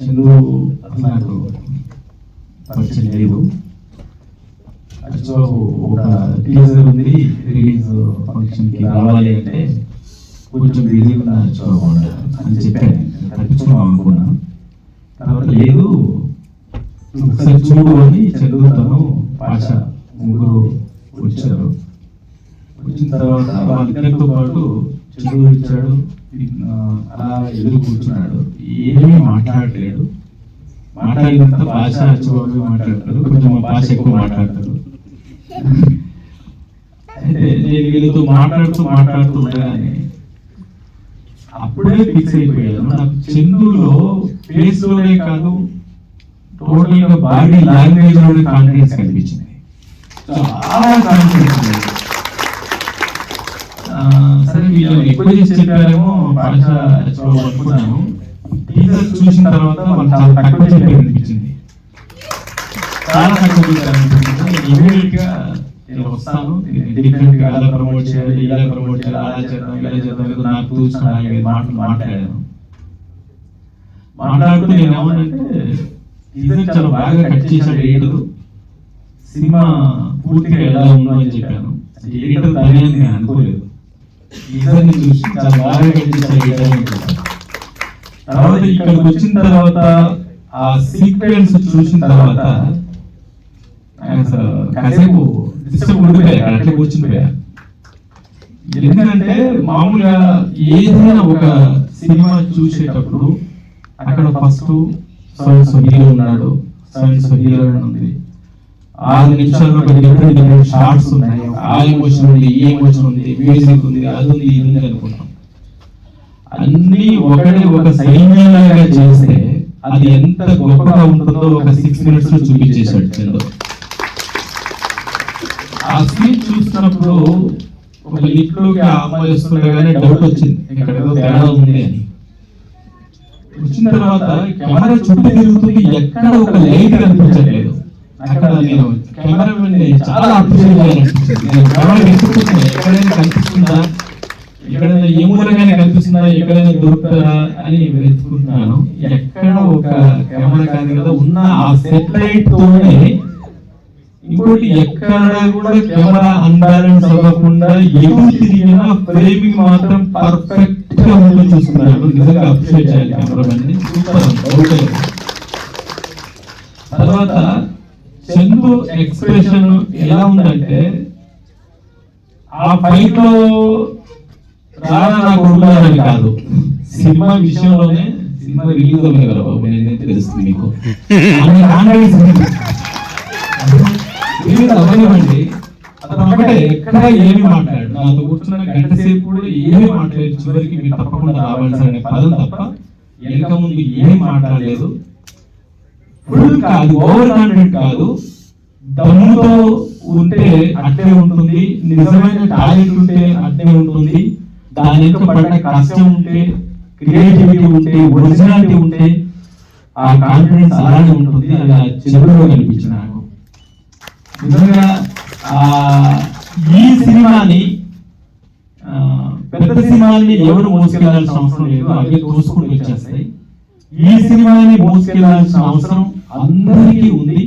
చందు అసలు నాకు పరిచయం లేదు యాక్చువల్గా ఒక టీజర్ ఉంది రిలీజ్ ఫంక్షన్కి రావాలి అంటే కొంచెం బిజీగా ఉన్నా యాక్చువల్గా అని చెప్పాను తప్పించుకున్నాం అనుకున్నాను తర్వాత లేదు ఒకసారి చూడు అని చదువుతాను భాష ముగ్గురు వచ్చారు వచ్చిన తర్వాత వాళ్ళిద్దరితో పాటు చదువు ఇచ్చాడు. అలా ఎదురు కూర్చున్నాడు. ఏమీ మాట్లాడలేడు. మాట్లాడినంత భాష అచ్చుబాబు మాట్లాడతారు కొంచెం భాష ఎక్కువ మాట్లాడతారు అయితే నేను వీళ్ళతో మాట్లాడుతూ మాట్లాడుతూ ఉండగానే అప్పుడే ఫిక్స్ అయిపోయాను నాకు చందులో ఫేస్లోనే కాదు టోటల్గా బాడీ లాంగ్వేజ్లోనే కాన్ఫిడెన్స్ కనిపించింది. చాలా కాన్ఫిడెన్స్ సరే మీరు ఎక్కువ చేసి చెప్పారేమో భాష అనుకున్నాను టీజర్ చూసిన తర్వాత మనం చాలా తక్కువ చెప్పి అనిపించింది చాలా తక్కువ ఇమీడియట్గా నేను వస్తాను. డిఫరెంట్గా ప్రమోట్ చేయాలి ఇలా ప్రమోట్ చేయాలి అలా చేద్దాం ఇలా చేద్దాం ఏదో నాకు తూచిన మాటలు మాట్లాడాను. మాట్లాడుతూ నేను ఏమనంటే టీజర్ చాలా బాగా కట్ చేశాడు సినిమా పూర్తిగా ఎలా ఉందో అని చెప్పాను. నేను అనుకోలేదు. ఇద్దరిని చూసి చాలా బాగా తర్వాత ఇక్కడికి వచ్చిన తర్వాత ఆ సీక్వెన్స్ చూసిన తర్వాత ఆయన కాసేపు డిస్టర్బ్ ఎందుకంటే మామూలుగా ఏదైనా ఒక సినిమా చూసేటప్పుడు అక్కడ ఫస్ట్ సైన్స్ హీరో ఉన్నాడు సైన్స్ హీరోయిన్ ఉంది. ఆరు నిమిషాల్లో పది డిఫరెంట్ డిఫరెంట్ షార్ట్స్ ఉన్నాయి. ఆ ఎమోషన్ ఉంది ఈ ఎమోషన్ ఉంది మ్యూజిక్ ఉంది అది ఉంది ఇది ఉంది అనుకుంటాం. అన్ని ఒకటి ఒక సైన్యంలాగా చేస్తే అది ఎంత గొప్పగా ఉంటుందో ఒక సిక్స్ మినిట్స్లో చూపించేశాడు చంద్ర ఆ సీన్ చూస్తున్నప్పుడు ఒక లిఫ్ట్లోకి ఆ అమ్మాయి వస్తుండగానే డౌట్ వచ్చింది. ఇక్కడ తేడా ఉంది అని. వచ్చిన తర్వాత కెమెరా చుట్టూ తిరుగుతుంది ఎక్కడ ఒక లైట్ కనిపించట్లేదు. నేను కెమెరామెన్ చాలా అప్రిషియేట్ నేను కెమెరా వెతుకుతున్నాను ఎక్కడైనా కనిపిస్తుందా? ఎక్కడైనా ఏ మూలంగానే కనిపిస్తుందా? ఎక్కడైనా దొరుకుతారా అని వెతుకుంటున్నాను ఎక్కడ ఒక కెమెరా కాదు కదా ఉన్న ఆ సెటిలైట్ తోనే ఇంకోటి ఎక్కడ కూడా కెమెరా అన్బ్యాలెన్స్ అవ్వకుండా ఎటు తిరిగినా ఫ్రేమింగ్ మాత్రం పర్ఫెక్ట్గా ఉందని చూస్తున్నాడు నిజంగా అప్రిషియేట్ చేయాలి కెమెరామెన్ సూపర్ తర్వాత చందు ఎక్స్ప్రెషన్ ఎలా ఉందంటే ఆ ఫైట్లో రానా నాకు ఉండాలని కాదు. సినిమా విషయంలోనే సినిమా రిలీజ్ అవ్వలేదు కదా బాబు నేనైతే తెలుస్తుంది మీకు. అవ్వనివ్వండి అతను ఒకటే ఎక్కడ ఏమి మాట్లాడు నాతో కూర్చున్న గంట సేపు కూడా ఏమి మాట్లాడలేదు చివరికి మీరు తప్పకుండా రావాల్సిన పదం తప్ప వెనక ముందు ఏమి మాట్లాడలేదు. ఫుల్ కాదు ఓవర్ కాన్ఫిడెంట్ కాదు దమ్ముతో ఉంటే అట్టే ఉంటుంది నిజమైన టాలెంట్ ఉంటే అట్టే ఉంటుంది దాని యొక్క పడిన కష్టం ఉంటే క్రియేటివిటీ ఉంటే ఒరిజినాలిటీ ఉంటే ఆ కాన్ఫిడెన్స్ అలానే ఉంటుంది అది ఆ చెరువులో కనిపించింది నాకు. నిజంగా ఈ సినిమాని పెద్ద సినిమాని ఎవరు మోసుకెళ్ళాల్సిన అవసరం లేదు అవి తోసుకుంటూ వచ్చేస్తాయి. ఈ సినిమాని మోసుకెళ్ళాల్సిన అవసరం అందరికీ ఉంది.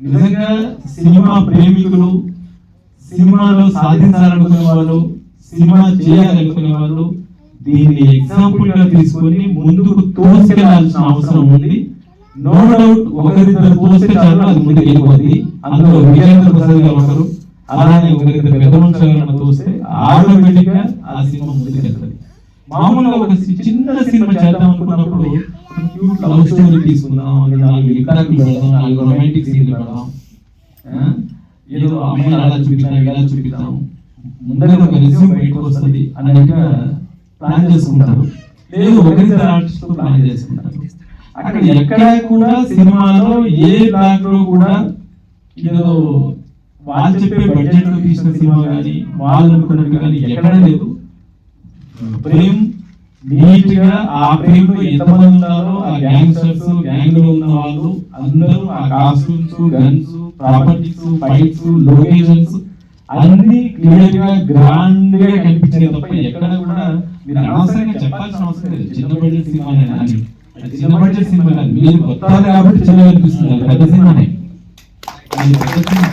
నిజంగా సినిమా ప్రేమికులు సినిమాలో సాధించాలనుకునే వాళ్ళు సినిమా చేయాలనుకునే వాళ్ళు దీన్ని ఎగ్జాంపుల్గా తీసుకొని ముందుకు తోసుకెళ్ళాల్సిన అవసరం ఉంది. నో డౌట్ ఒకరిద్దరు తోస్తే చాలు అది ముందుకు వెళ్ళిపోతుంది అందులో విజయేంద్ర ప్రసాద్ గారు ఒకరు అలానే ఒకరిద్దరు పెద్ద మనుషులు తోస్తే ఆటోమేటిక్గా ఆ సినిమా ముందుకు వెళ్తుంది. మామూలుగా ఒక చిన్న సినిమా చేద్దాం అనుకున్నప్పుడు క్యూట్ లవ్ స్టోరీ తీసుకుందాం నాలుగు లికాకులు పెడదాం నాలుగు రొమాంటిక్ సీన్లు పెడదాం. ఆ? ఏదో అమ్మాయిని అలా చూపిద్దాం ఇలా చూపిద్దాం. ముందర ఒక రెజ్యూమ్ బయటకు వస్తుంది అన్నట్టుగా ప్లాన్ చేసుకుంటారు. లేదు ఒకరిద్దరు ఆర్టిస్ట్ ప్లాన్ చేసుకుంటారు. అక్కడ ఎక్కడ కూడా సినిమాలో ఏ బ్లాక్లో కూడా ఏదో వాళ్ళు చెప్పే బడ్జెట్లో తీసిన సినిమా కానీ వాళ్ళు అనుకున్నట్టు కానీ ఎక్కడ లేదు ప్రేమ్ నీట్గా ఆ ప్రేమ్ ఎంతమంది ఉన్నారో ఆ గ్యాంగ్స్టర్స్ గ్యాంగ్లో ఉన్న వాళ్ళు అందరూ ఆ costumes guns properties fights locations అన్ని క్లియర్గా గ్రాండ్గా కనిపించినాయి తప్ప ఎక్కడ కూడా మీరు అనవసరంగా చెప్పాల్సిన అవసరం లేదు. చిన్న బడ్జెట్ సినిమానే అని చిన్న బడ్జెట్ సినిమా కాదు. మీరు కొత్త కాబట్టి చిన్న అనిపిస్తుంది. పెద్ద సినిమానే పెద్ద సినిమా